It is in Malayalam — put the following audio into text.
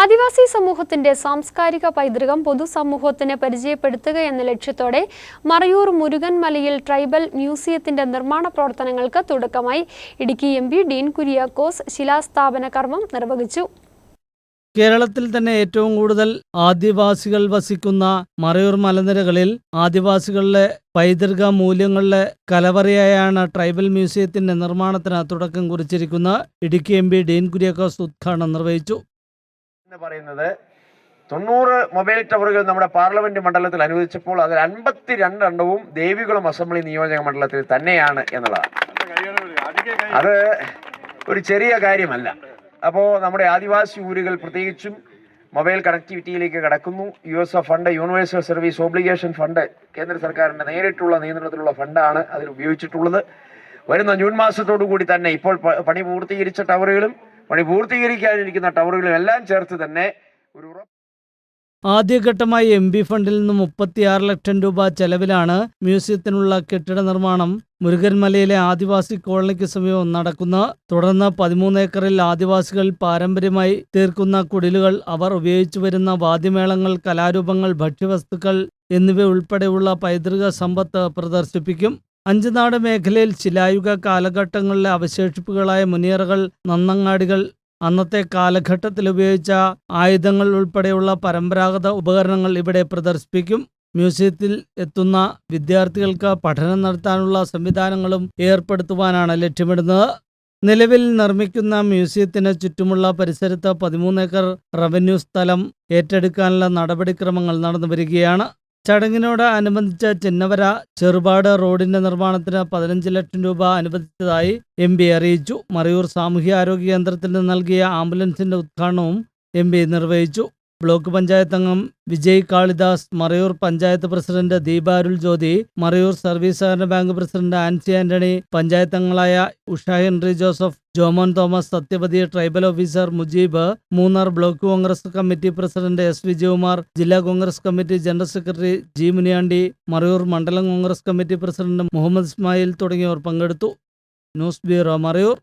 ആദിവാസി സമൂഹത്തിന്റെ സാംസ്കാരിക പൈതൃകം പൊതുസമൂഹത്തിന് പരിചയപ്പെടുത്തുക എന്ന ലക്ഷ്യത്തോടെ മറയൂർ മുരുകൻ മലയിൽ ട്രൈബൽ മ്യൂസിയത്തിന്റെ നിർമ്മാണ പ്രവർത്തനങ്ങൾക്ക് തുടക്കമായി. ഇടുക്കി എം പി ഡീൻ കുര്യാക്കോസ് ശിലാസ്ഥാപന കർമ്മം നിർവഹിച്ചു. കേരളത്തിൽ തന്നെ ഏറ്റവും കൂടുതൽ ആദിവാസികൾ വസിക്കുന്ന മറയൂർ മലനിരകളിൽ ആദിവാസികളുടെ പൈതൃക മൂല്യങ്ങളുടെ കലവറയായാണ് ട്രൈബൽ മ്യൂസിയത്തിന്റെ നിർമ്മാണത്തിന് തുടക്കം കുറിച്ചിരിക്കുന്ന ഇടുക്കി എം പി ഡീൻ കുര്യാക്കോസ് ഉദ്ഘാടനം നിർവഹിച്ചു. എന്ന് പറയുന്നത് തൊണ്ണൂറ് മൊബൈൽ ടവറുകൾ നമ്മുടെ പാർലമെന്റ് മണ്ഡലത്തിൽ അനുവദിച്ചപ്പോൾ അതിൽ അൻപത്തി രണ്ടെണ്ണവും ദേവികുളം അസംബ്ലി നിയോജക മണ്ഡലത്തിൽ തന്നെയാണ് എന്നുള്ളതാണ്. അത് ഒരു ചെറിയ കാര്യമല്ല. അപ്പോൾ നമ്മുടെ ആദിവാസി ഊരുകൾ പ്രത്യേകിച്ചും മൊബൈൽ കണക്ടിവിറ്റിയിലേക്ക് കടക്കുന്നു. U S F fund universal service obligation fund കേന്ദ്ര സർക്കാരിന്റെ നേരിട്ടുള്ള നിയന്ത്രണത്തിലുള്ള ഫണ്ടാണ് അതിൽ ഉപയോഗിച്ചിട്ടുള്ളത്. വരുന്ന ജൂൺ മാസത്തോടു കൂടി തന്നെ ഇപ്പോൾ പണി പൂർത്തീകരിച്ച ടവറുകളും പണി പൂർത്തീകരിക്കാനിരിക്കുന്ന ടവറുകളും എല്ലാം ചേർത്ത് തന്നെ ഒരു ആദ്യഘട്ടമായി എം ബി ഫണ്ടിൽ നിന്ന് മുപ്പത്തിയാറ് ലക്ഷം രൂപ ചെലവിലാണ് മ്യൂസിയത്തിനുള്ള കെട്ടിട നിർമ്മാണം. മുരുകൻമലയിലെ ആദിവാസി കോളനിക്ക് സമീപം നടക്കുന്ന തുടർന്ന് പതിമൂന്ന് ഏക്കറിൽ ആദിവാസികൾ പാരമ്പര്യമായി തീർക്കുന്ന കുടിലുകൾ അവർ ഉപയോഗിച്ചു വരുന്ന വാദ്യമേളങ്ങൾ കലാരൂപങ്ങൾ ഭക്ഷ്യവസ്തുക്കൾ എന്നിവ ഉൾപ്പെടെയുള്ള പൈതൃക സമ്പത്ത് പ്രദർശിപ്പിക്കും. അഞ്ചുനാട് മേഖലയിൽ ചിലായുഗ കാലഘട്ടങ്ങളിലെ അവശേഷിപ്പുകളായ മുനിയറകൾ നന്നങ്ങാടികൾ അന്നത്തെ കാലഘട്ടത്തിൽ ഉപയോഗിച്ച ആയുധങ്ങൾ ഉൾപ്പെടെയുള്ള പരമ്പരാഗത ഉപകരണങ്ങൾ ഇവിടെ പ്രദർശിപ്പിക്കും. മ്യൂസിയത്തിൽ എത്തുന്ന വിദ്യാർത്ഥികൾക്ക് പഠനം നടത്താനുള്ള സംവിധാനങ്ങളും ഏർപ്പെടുത്തുവാനാണ് ലക്ഷ്യമിടുന്നത്. നിലവിൽ നിർമ്മിക്കുന്ന മ്യൂസിയത്തിന് ചുറ്റുമുള്ള പരിസരത്ത് പതിമൂന്ന് ഏക്കർ റവന്യൂ സ്ഥലം ഏറ്റെടുക്കാനുള്ള നടപടിക്രമങ്ങൾ നടന്നു വരികയാണ് ചടങ്ങിനോട് അനുബന്ധിച്ച് ചിന്നവര ചെറുപാട് റോഡിന്റെ നിർമ്മാണത്തിന് പതിനഞ്ച് ലക്ഷം രൂപ അനുവദിച്ചതായി എം പി അറിയിച്ചു. മറയൂർ സാമൂഹ്യാരോഗ്യ കേന്ദ്രത്തിന് നൽകിയ ആംബുലൻസിന്റെ ഉദ്ഘാടനവും എം പി നിർവഹിച്ചു. ബ്ലോക്ക് പഞ്ചായത്ത് അംഗം വിജയ് കാളിദാസ് മറയൂർ പഞ്ചായത്ത് പ്രസിഡന്റ് ദീപാരുൾ ജ്യോതി മറയൂർ സർവീസ് സഹകരണ ബാങ്ക് പ്രസിഡന്റ് ആൻസി ആന്റണി പഞ്ചായത്ത് അംഗങ്ങളായ Usha Henry Joseph Jomon Thomas Sathyapathi tribal officer Mujeeb Munnar block Congress committee president S Vijayakumar ജില്ലാ Congress committee general secretary G Muniyandi Marayoor മണ്ഡലം കോൺഗ്രസ് കമ്മിറ്റി പ്രസിഡന്റ് മുഹമ്മദ് ഇസ്മായിൽ തുടങ്ങിയവർ പങ്കെടുത്തു. News bureau Marayoor.